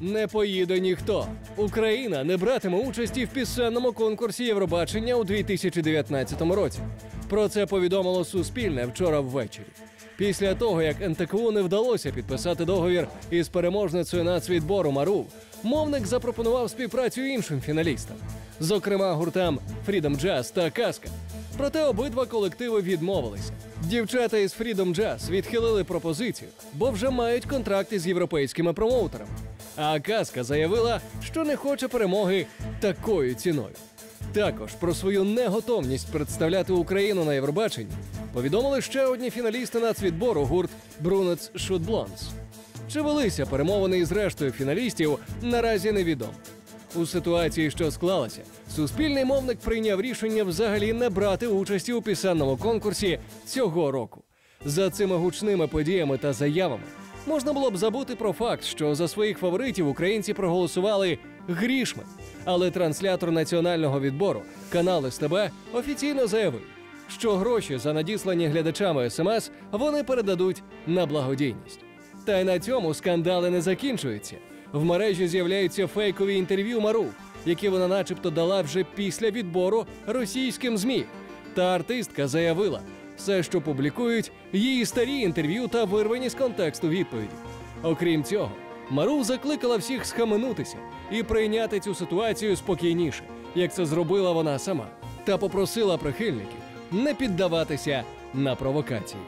не поїде ніхто. Україна не братиме участі в пісенному конкурсі Євробачення у 2019 році. Про це повідомило Суспільне вчора ввечері. Після того, як НТКУ не вдалося підписати договір із переможницею нацвідбору Мару, мовник запропонував співпрацю іншим фіналістам, зокрема гуртам Freedom Jazz та Казка. Проте обидва колективи відмовилися. Дівчата із Freedom Jazz відхилили пропозицію, бо вже мають контракти з європейськими промоутерами. А Казка заявила, що не хоче перемоги такою ціною. Також про свою неготовність представляти Україну на Євробаченні повідомили ще одні фіналісти нацвідбору гурт Брунец Шутблонс. Чи велися перемовини із рештою фіналістів, наразі невідомо. У ситуації, що склалася, суспільний мовник прийняв рішення взагалі не брати участі у пісенному конкурсі цього року. За цими гучними подіями та заявами можна було б забути про факт, що за своїх фаворитів українці проголосували грішми. Але транслятор національного відбору канал СТБ офіційно заявив, що гроші за надіслані глядачами смс вони передадуть на благодійність. Та й на цьому скандали не закінчуються. В мережі з'являються фейкові інтерв'ю Мару, які вона начебто дала вже після відбору російським ЗМІ. Та артистка заявила, все, що публікують, її старі інтерв'ю та вирвані з контексту відповіді. Окрім цього, Мару закликала всіх схаменутися і прийняти цю ситуацію спокійніше, як це зробила вона сама, та попросила прихильників не піддаватися на провокації.